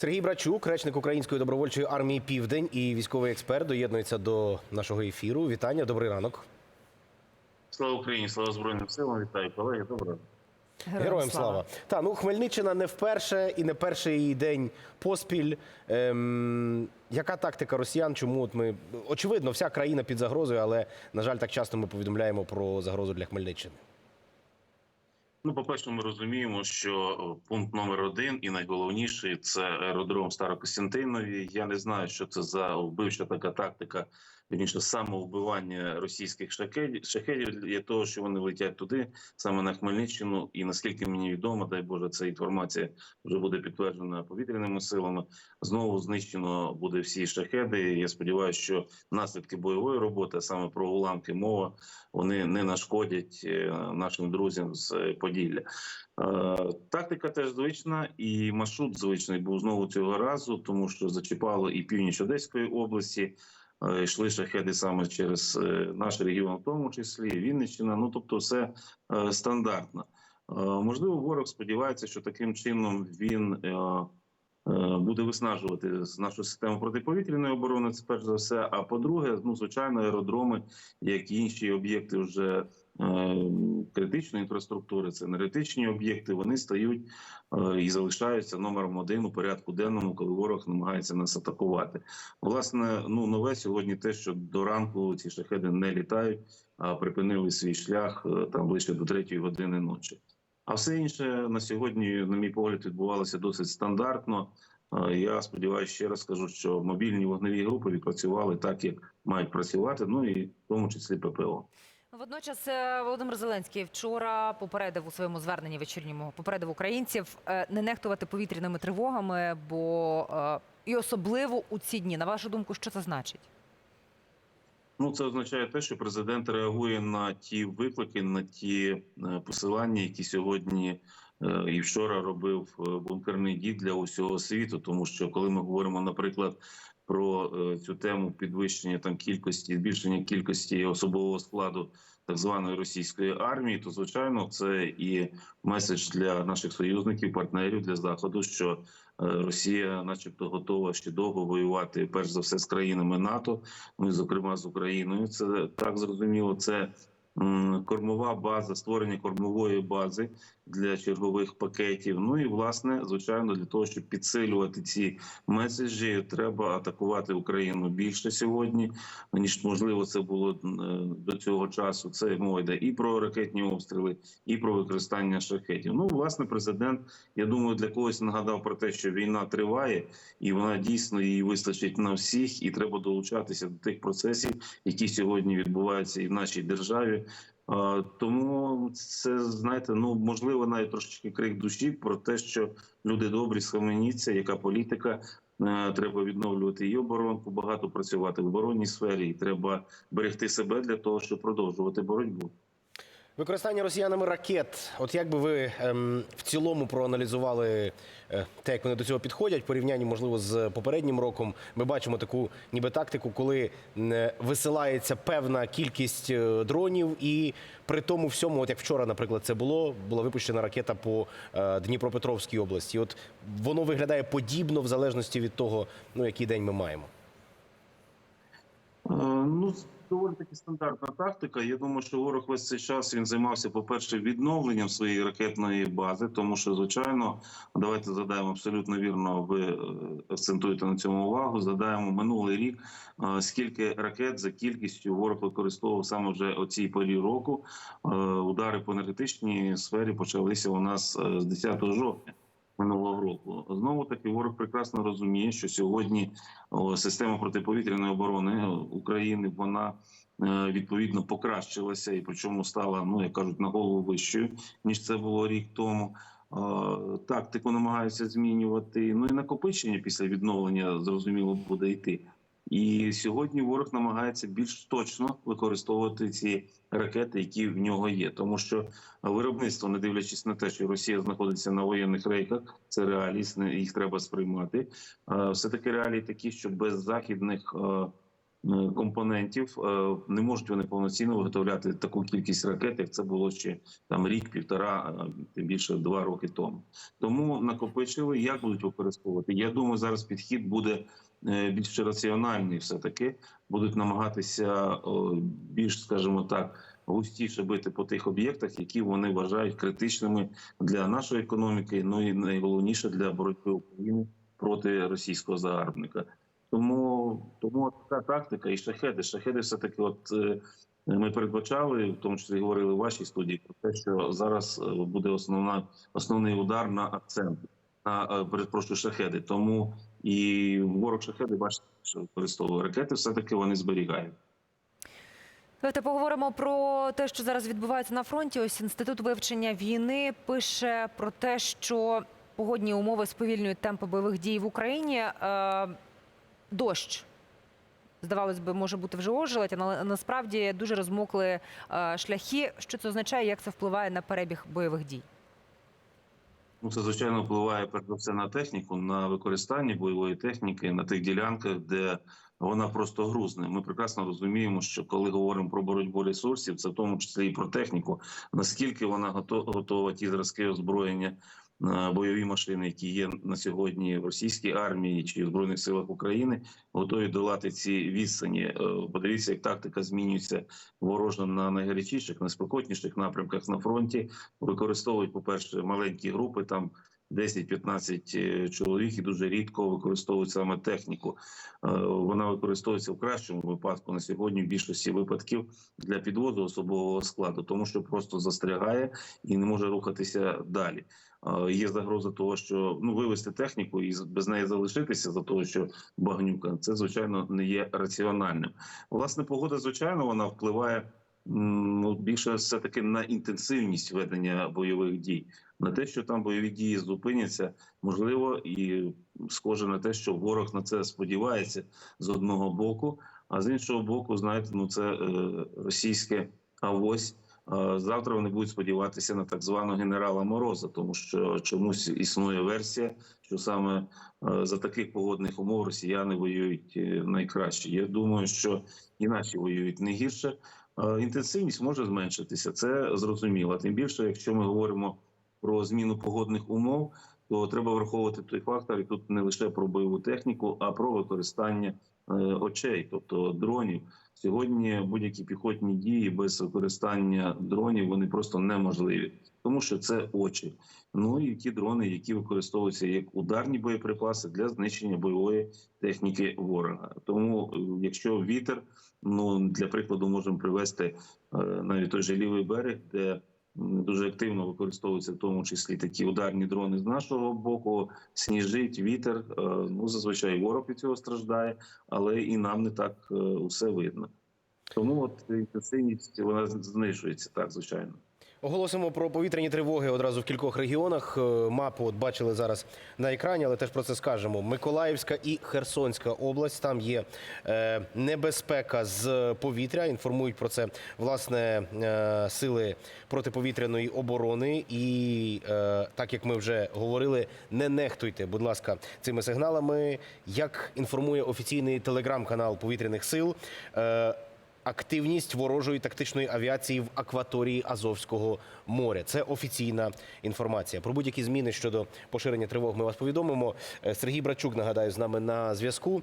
Сергій Брачук, речник Української добровольчої армії Південь і військовий експерт, доєднується до нашого ефіру. Вітання, добрий ранок. Слава Україні, слава Збройним силам. Вітаю колеги. Доброго. Героям слава. Та ну Хмельниччина не вперше і не перший її день поспіль. Ем, яка тактика росіян? Чому от ми очевидно, вся країна під загрозою, але на жаль, так часто ми повідомляємо про загрозу для Хмельниччини. Ну, по-перше, ми розуміємо, що пункт номер один і найголовніший це аеродром Старокостянтинові. Я не знаю, що це за вбивча така тактика, вірніше самовбивання російських шахедів, для того, що вони летять туди, саме на Хмельниччину. І наскільки мені відомо, дай Боже, ця інформація вже буде підтверджена повітряними силами. Знову знищено буде всі шахеди. Я сподіваюся, що наслідки бойової роботи, а саме про уламки мова, вони не нашкодять е, нашим друзям з Поділля. Е, Тактика теж звична, і маршрут звичний був знову цього разу, тому що зачіпало і північ Одеської області. е, Йшли шахеди саме через е, наш регіон, в тому числі Вінниччина. Ну тобто, все стандартно. Можливо, ворог сподівається, що таким чином він буде виснажувати нашу систему протиповітряної оборони. Це перш за все. А по-друге, ну звичайно, аеродроми, як і інші об'єкти вже е, критичної інфраструктури, це енергетичні об'єкти. Вони стають е, і залишаються номером один у порядку денному, коли ворог намагається нас атакувати. Власне, ну нове сьогодні те, що до ранку ці шахеди не літають, а припинили свій шлях е, там ближче до третьої години ночі. А все інше на сьогодні, на мій погляд, відбувалося досить стандартно. Я сподіваюся, ще раз скажу, що мобільні вогневі групи відпрацювали так, як мають працювати, ну і в тому числі ППО. Водночас е, Володимир Зеленський вчора попередив у своєму зверненні вечірньому попередив українців е, не нехтувати повітряними тривогами, бо е, і особливо у ці дні. На вашу думку, що це значить? Ну, це означає те, що президент реагує на ті виклики, на ті е, посилання, які сьогодні е, і вчора робив е, бункерний дід для усього світу. Тому що коли ми говоримо, наприклад, про цю тему підвищення там кількості, збільшення кількості особового складу так званої російської армії, то звичайно це і меседж для наших союзників, партнерів для заходу, що е, Росія, начебто, готова ще довго воювати, перш за все з країнами НАТО, ну і зокрема з Україною. Це так зрозуміло. Це кормова база, створення кормової бази для чергових пакетів. Ну і власне, звичайно, для того, щоб підсилювати ці меседжі, треба атакувати Україну більше сьогодні, ніж можливо це було е, до цього часу. Це мова йде і про ракетні обстріли, і про використання шахетів. Ну, власне, президент, я думаю, для когось нагадав про те, що війна триває, і вона дійсно її вистачить на всіх, і треба долучатися до тих процесів, які сьогодні відбуваються і в нашій державі. А, Тому це знаєте, ну можливо, навіть трошечки крик душі про те, що люди добрі, схаменіться, яка політика. Е, Треба відновлювати і оборонку, багато працювати в оборонній сфері, і треба берегти себе для того, щоб продовжувати боротьбу. Використання росіянами ракет. От як би ви ем, в цілому проаналізували е, те, як вони до цього підходять, порівнянні, можливо, з попереднім роком, ми бачимо таку ніби тактику, коли е, висилається певна кількість е, дронів, і при тому всьому, от як вчора, наприклад, це було, була випущена ракета по е, Дніпропетровській області. От воно виглядає подібно в залежності від того, ну який день ми маємо. Е, Ну, доволі таки стандартна тактика. Я думаю, що ворог весь цей час він займався, по-перше, відновленням своєї ракетної бази, тому що, звичайно, давайте задаємо абсолютно вірно. Ви е, акцентуєте на цьому увагу. Задаємо минулий рік, е, скільки ракет за кількістю ворог використовував саме вже о цій порі року. Е, Удари по енергетичній сфері почалися у нас з 10 жовтня. Минулого року знову таки ворог прекрасно розуміє, що сьогодні система протиповітряної оборони України вона е, відповідно покращилася, і причому стала, ну як кажуть, на голову вищою ніж це було рік тому. Е, Тактику намагаються змінювати. Ну і накопичення після відновлення зрозуміло буде йти. І сьогодні ворог намагається більш точно використовувати ці ракети, які в нього є, тому що виробництво, не дивлячись на те, що Росія знаходиться на воєнних рейках, це реалість, їх треба сприймати. Все таки реалії такі, що без західних е, е, компонентів. Е, Не можуть вони повноцінно виготовляти таку кількість ракет, як це було ще там рік, півтора, тим більше два роки тому. Тому накопичили, як будуть використовувати. Я думаю, зараз підхід буде е, більш раціональний, все таки будуть намагатися більш, скажімо так, густіше бити по тих об'єктах, які вони вважають критичними для нашої економіки. Ну і найголовніше для боротьби України проти російського загарбника. Тому тому така тактика і шахеди. Шахеди все таки, от е, ми передбачали, в тому числі говорили в вашій студії, про те, що зараз е, буде основна основний удар на акцент на е, перепрошую шахеди. Тому і ворог шахеди, бачите, що використовує ракети, все таки вони зберігають. Давайте поговоримо про те, що зараз відбувається на фронті. Ось інститут вивчення війни пише про те, що погодні умови сповільнюють темпи бойових дій в Україні. Дощ. Здавалось би, може бути вже ожеледь, але насправді дуже розмокли е, шляхи. Що це означає, як це впливає на перебіг бойових дій? Ну, це звичайно впливає перш за все на техніку, на використання бойової техніки на тих ділянках, де вона просто грузне. Ми прекрасно розуміємо, що коли говоримо про боротьбу ресурсів, це в тому числі і про техніку, наскільки вона гото- готова ті зразки озброєння. Бойові машини, які є на сьогодні в російській армії чи в збройних силах України, готові долати ці відстані. Е, Подивіться, як тактика змінюється ворожно на найгарячіших, найспекотніших напрямках на фронті. Використовують, по перше, маленькі групи там 10-15 е, чоловік і дуже рідко використовують саме техніку. Е, Вона використовується в кращому випадку на сьогодні в більшості випадків для підвозу особового складу, тому що просто застрягає і не може рухатися далі. Е, Є загроза того, що ну вивести техніку і без неї залишитися за того, що багнюка це звичайно не є раціональним. Власне, погода, звичайно, вона впливає ну, більше все таки на інтенсивність ведення бойових дій, на те, що там бойові дії зупиняться, можливо, і схоже на те, що ворог на це сподівається з одного боку, а з іншого боку, знаєте, ну це е, російське авось. Завтра вони будуть сподіватися на так званого генерала Мороза, тому що чомусь існує версія, що саме е, за таких погодних умов росіяни воюють е, найкраще. Я думаю, що і наші воюють не гірше. Інтенсивність може зменшитися, це зрозуміло. Тим більше, якщо ми говоримо про зміну погодних умов, то треба враховувати той фактор, і тут не лише про бойову техніку, а про використання е, очей, тобто дронів. Сьогодні будь-які піхотні дії без використання дронів вони просто неможливі, тому що це очі. Ну і ті дрони, які використовуються як ударні боєприпаси для знищення бойової техніки ворога. Тому, е, якщо вітер, ну для прикладу, можемо привести е, навіть той же лівий берег, де дуже активно використовуються в тому числі такі ударні дрони з нашого боку. Сніжить вітер. е, Ну зазвичай ворог від цього страждає, але і нам не так е, усе видно. Тому от інтенсивність вона знижується так, звичайно. Оголосимо про повітряні тривоги одразу в кількох регіонах. Е, Мапу от бачили зараз на екрані, але теж про це скажемо. Миколаївська і Херсонська область. Там є е, небезпека з повітря. Інформують про це власне е, сили протиповітряної оборони. І так як ми вже говорили, не нехтуйте, будь ласка, цими сигналами. Як інформує офіційний телеграм-канал повітряних сил. Активність ворожої тактичної авіації в акваторії Азовського моря. Це офіційна інформація. Про будь-які зміни щодо поширення тривог ми вас повідомимо. Е, Сергій Брачук нагадаю з нами на зв'язку.